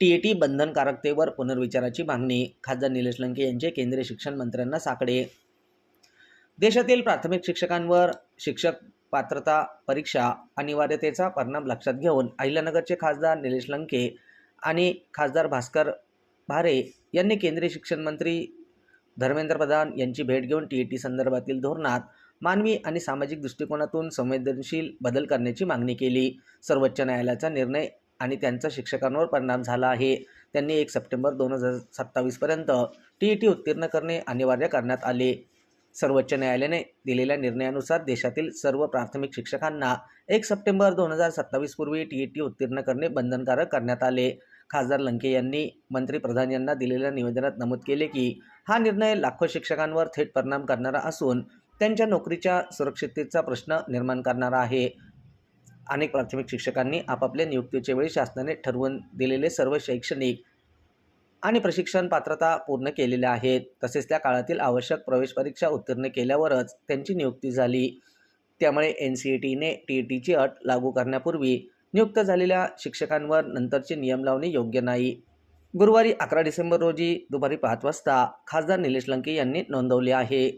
T A T बंधनकारकतेवर पुनर्विचाराची मागणी खासदार निलेश लंके यांचे केंद्रीय शिक्षण मंत्र्यांना साकडे. देशातील प्राथमिक शिक्षकांवर शिक्षक पात्रता परीक्षा अनिवार्यतेचा परिणाम लक्षात घेऊन अहिल्यानगरचे खासदार निलेश लंके आणि खासदार भास्कर भारे यांनी केंद्रीय शिक्षण मंत्री धर्मेंद्र प्रधान यांची भेट घेऊन टी ई टी संदर्भातील धोरणात मानवी आणि सामाजिक दृष्टिकोनातून संवेदनशील बदल करण्याची मागणी केली. सर्वोच्च न्यायालयाचा निर्णय आणि त्यांचा शिक्षकांवर परिणाम झाला आहे. त्यांनी एक सप्टेंबर दोन हजार सत्तावीसपर्यंत टी ई टी उत्तीर्ण करणे अनिवार्य करण्यात आले. सर्वोच्च न्यायालयाने दिलेल्या निर्णयानुसार देशातील सर्व प्राथमिक शिक्षकांना एक सप्टेंबर दोन हजार सत्तावीसपूर्वी टी ई टी उत्तीर्ण करणे बंधनकारक करण्यात आले. खासदार लंके यांनी मंत्री प्रधान यांना दिलेल्या निवेदनात नमूद केले की हा निर्णय लाखो शिक्षकांवर थेट परिणाम करणारा असून त्यांच्या नोकरीच्या सुरक्षिततेचा प्रश्न निर्माण करणारा आहे. अनेक प्राथमिक शिक्षकांनी आपापल्या नियुक्तीच्या वेळी शासनाने ठरवून दिलेले सर्व शैक्षणिक आणि प्रशिक्षण पात्रता पूर्ण केलेल्या आहेत. तसेच त्या काळातील आवश्यक प्रवेश परीक्षा उत्तीर्ण केल्यावरच त्यांची नियुक्ती झाली. त्यामुळे एन सी ई टीने टी ई टीची अट लागू करण्यापूर्वी नियुक्त झालेल्या शिक्षकांवर नंतरचे नियम लावणे योग्य नाही. गुरुवारी अकरा डिसेंबर रोजी दुपारी पाच वाजता खासदार निलेश लंके यांनी नोंदवले आहे.